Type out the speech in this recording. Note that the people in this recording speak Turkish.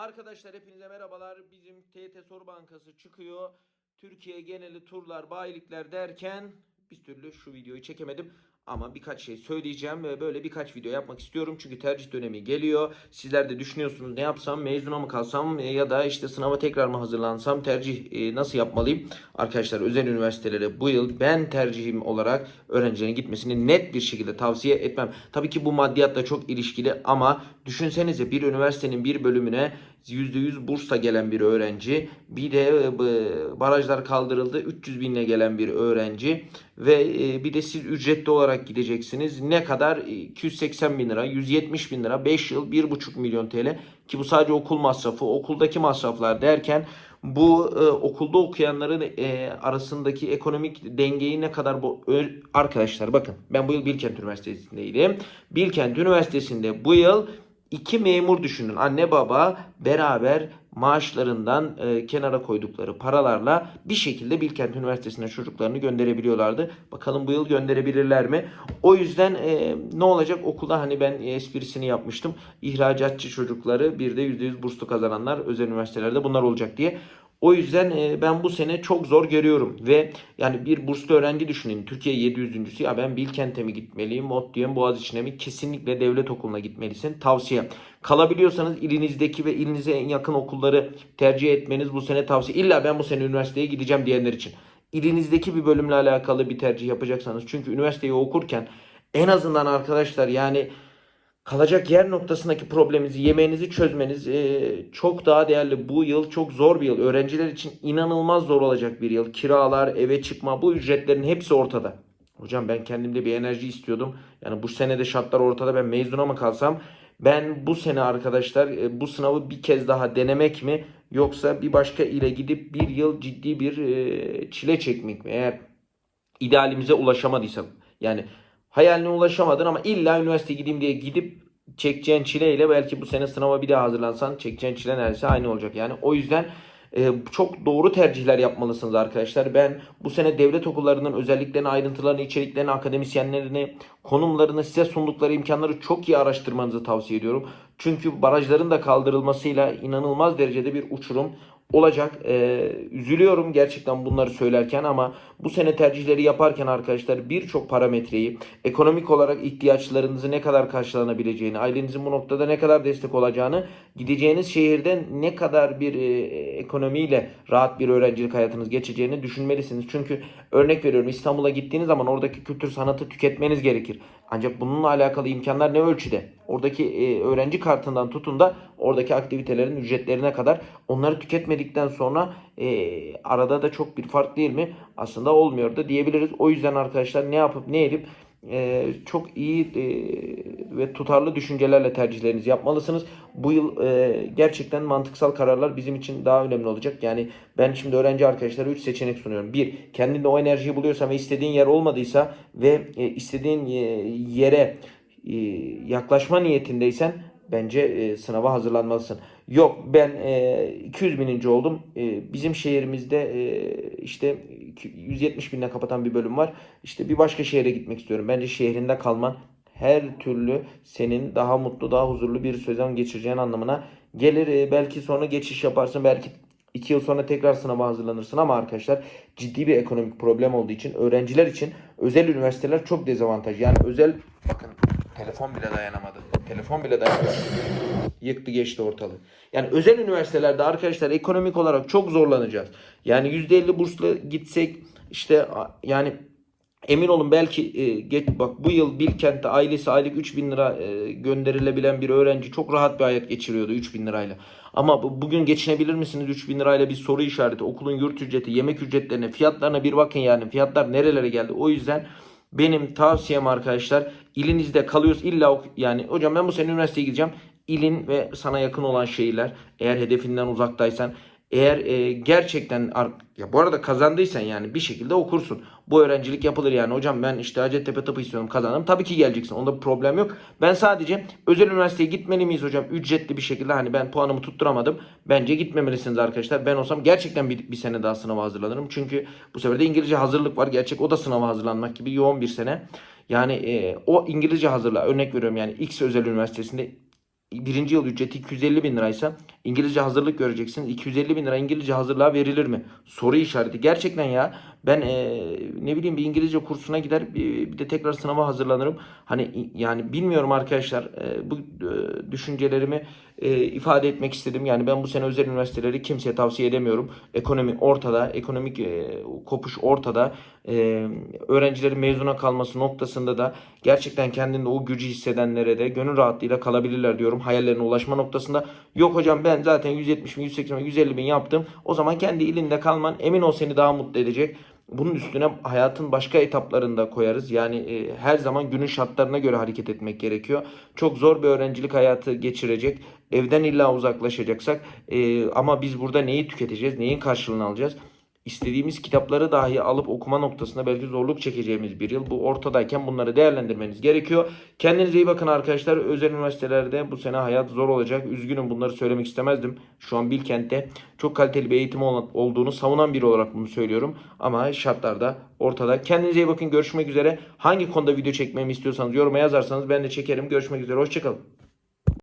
Arkadaşlar hepinize merhabalar. Bizim TYT Soru Bankası çıkıyor. Türkiye geneli turlar, bayilikler derken bir türlü şu videoyu çekemedim. Ama birkaç şey söyleyeceğim ve böyle birkaç video yapmak istiyorum. Çünkü tercih dönemi geliyor. Sizler de düşünüyorsunuz ne yapsam, mezuna mı kalsam ya da işte sınava tekrar mı hazırlansam, tercih e, nasıl yapmalıyım? Arkadaşlar özel üniversitelere bu yıl ben tercihim olarak öğrencilerin gitmesini net bir şekilde tavsiye etmem. Tabii ki bu maddiyatla çok ilişkili ama düşünsenize bir üniversitenin bir bölümüne %100 bursla gelen bir öğrenci bir de e, barajlar kaldırıldı 300 binle gelen bir öğrenci ve e, bir de siz ücretli olarak gideceksiniz. Ne kadar? E, 280 bin lira 170 bin lira 5 yıl 1,5 milyon TL ki bu sadece okul masrafı okuldaki masraflar derken bu e, okulda okuyanların e, arasındaki ekonomik dengeyi ne kadar bu arkadaşlar bakın ben bu yıl Bilkent Üniversitesi'ndeydim. Bilkent Üniversitesi'nde bu yıl iki memur düşünün. Anne baba beraber maaşlarından e, kenara koydukları paralarla bir şekilde Bilkent Üniversitesi'ne çocuklarını gönderebiliyorlardı. Bakalım bu yıl gönderebilirler mi? O yüzden e, ne olacak okulda hani ben esprisini yapmıştım. İhracatçı çocukları bir de %100 burslu kazananlar özel üniversitelerde bunlar olacak diye. O yüzden e, ben bu sene çok zor görüyorum ve yani bir burslu öğrenci düşünün. Türkiye 700.sü ya ben Bilkent'e mi gitmeliyim, ODTÜ'ye Boğaziçi'ne mi? Kesinlikle devlet okuluna gitmelisin. Tavsiye. Kalabiliyorsanız ilinizdeki ve ilinize en yakın okulları tercih etmeniz bu sene tavsiye. İlla ben bu sene üniversiteye gideceğim diyenler için. İlinizdeki bir bölümle alakalı bir tercih yapacaksanız. Çünkü üniversiteyi okurken en azından arkadaşlar yani kalacak yer noktasındaki probleminizi, yemeğinizi çözmeniz e, çok daha değerli. Bu yıl çok zor bir yıl. Öğrenciler için inanılmaz zor olacak bir yıl. Kiralar, eve çıkma, bu ücretlerin hepsi ortada. Hocam ben kendimde bir enerji istiyordum. Yani bu senede şartlar ortada. Ben mezuna mı kalsam? Ben bu sene arkadaşlar e, bu sınavı bir kez daha denemek mi? Yoksa bir başka ile gidip bir yıl ciddi bir e, çile çekmek mi? Eğer idealimize ulaşamadıysak yani hayaline ulaşamadın ama illa üniversiteye gideyim diye gidip çekeceğin çileyle belki bu sene sınava bir daha hazırlansan çekeceğin çile neredeyse aynı olacak. Yani o yüzden e, çok doğru tercihler yapmalısınız arkadaşlar. Ben bu sene devlet okullarının özelliklerini, ayrıntılarını, içeriklerini, akademisyenlerini, konumlarını, size sundukları imkanları çok iyi araştırmanızı tavsiye ediyorum. Çünkü barajların da kaldırılmasıyla inanılmaz derecede bir uçurum olacak. Ee, üzülüyorum gerçekten bunları söylerken ama bu sene tercihleri yaparken arkadaşlar birçok parametreyi ekonomik olarak ihtiyaçlarınızı ne kadar karşılanabileceğini, ailenizin bu noktada ne kadar destek olacağını, gideceğiniz şehirde ne kadar bir e, ekonomiyle rahat bir öğrencilik hayatınız geçeceğini düşünmelisiniz. Çünkü örnek veriyorum İstanbul'a gittiğiniz zaman oradaki kültür sanatı tüketmeniz gerekir. Ancak bununla alakalı imkanlar ne ölçüde? Oradaki e, öğrenci kartından tutun da oradaki aktivitelerin ücretlerine kadar onları tüketmedikten sonra e, arada da çok bir fark değil mi? Aslında olmuyor da diyebiliriz. O yüzden arkadaşlar ne yapıp ne edip e, çok iyi e, ve tutarlı düşüncelerle tercihlerinizi yapmalısınız. Bu yıl e, gerçekten mantıksal kararlar bizim için daha önemli olacak. Yani ben şimdi öğrenci arkadaşlara 3 seçenek sunuyorum. Bir, kendinde o enerjiyi buluyorsan ve istediğin yer olmadıysa ve e, istediğin e, yere e, yaklaşma niyetindeysen bence e, sınava hazırlanmalısın. Yok ben e, 200 bininci oldum. E, bizim şehrimizde e, işte 170 binle kapatan bir bölüm var. İşte bir başka şehre gitmek istiyorum. Bence şehrinde kalman her türlü senin daha mutlu, daha huzurlu bir sezon geçireceğin anlamına gelir. E, belki sonra geçiş yaparsın. Belki iki yıl sonra tekrar sınava hazırlanırsın ama arkadaşlar ciddi bir ekonomik problem olduğu için öğrenciler için özel üniversiteler çok dezavantaj. Yani özel bakın telefon bile dayanamadı. Telefon bile dayanamadı. Yıktı geçti ortalığı. Yani özel üniversitelerde arkadaşlar ekonomik olarak çok zorlanacağız. Yani %50 bursla gitsek işte yani emin olun belki e, geç, bak bu yıl Bilkent'te ailesi aylık 3000 lira e, gönderilebilen bir öğrenci çok rahat bir hayat geçiriyordu 3000 lirayla. Ama bu- bugün geçinebilir misiniz 3000 lirayla bir soru işareti. Okulun yurt ücreti, yemek ücretlerine, fiyatlarına bir bakın yani. Fiyatlar nerelere geldi. O yüzden benim tavsiyem arkadaşlar ilinizde kalıyoruz. İlla yani hocam ben bu sene üniversiteye gideceğim. İlin ve sana yakın olan şehirler eğer hedefinden uzaktaysan eğer e, gerçekten ya bu arada kazandıysan yani bir şekilde okursun. Bu öğrencilik yapılır yani. Hocam ben işte Hacettepe tıpı istiyorum kazandım. Tabii ki geleceksin. Onda bir problem yok. Ben sadece özel üniversiteye gitmeli miyiz hocam? Ücretli bir şekilde hani ben puanımı tutturamadım. Bence gitmemelisiniz arkadaşlar. Ben olsam gerçekten bir, bir sene daha sınava hazırlanırım. Çünkü bu sefer de İngilizce hazırlık var. Gerçek o da sınava hazırlanmak gibi yoğun bir sene. Yani e, o İngilizce hazırla. Örnek veriyorum yani X özel üniversitesinde birinci yıl ücreti 250 bin liraysa İngilizce hazırlık göreceksiniz. 250 bin lira İngilizce hazırlığa verilir mi? Soru işareti. Gerçekten ya ben e, ne bileyim bir İngilizce kursuna gider bir, bir de tekrar sınava hazırlanırım. Hani yani bilmiyorum arkadaşlar e, bu e, düşüncelerimi e, ifade etmek istedim. Yani ben bu sene özel üniversiteleri kimseye tavsiye edemiyorum. Ekonomi ortada, ekonomik e, kopuş ortada. E, öğrencilerin mezuna kalması noktasında da gerçekten kendinde o gücü hissedenlere de gönül rahatlığıyla kalabilirler diyorum. Hayallerine ulaşma noktasında. Yok hocam ben zaten 170 bin, 180 bin, 150 bin yaptım. O zaman kendi ilinde kalman emin ol seni daha mutlu edecek. Bunun üstüne hayatın başka etaplarında koyarız. Yani e, her zaman günün şartlarına göre hareket etmek gerekiyor. Çok zor bir öğrencilik hayatı geçirecek. Evden illa uzaklaşacaksak e, ama biz burada neyi tüketeceğiz, neyin karşılığını alacağız? İstediğimiz kitapları dahi alıp okuma noktasında belki zorluk çekeceğimiz bir yıl. Bu ortadayken bunları değerlendirmeniz gerekiyor. Kendinize iyi bakın arkadaşlar. Özel üniversitelerde bu sene hayat zor olacak. Üzgünüm bunları söylemek istemezdim. Şu an Bilkent'te çok kaliteli bir eğitim ol- olduğunu savunan biri olarak bunu söylüyorum. Ama şartlarda ortada. Kendinize iyi bakın. Görüşmek üzere. Hangi konuda video çekmemi istiyorsanız yoruma yazarsanız ben de çekerim. Görüşmek üzere. Hoşçakalın.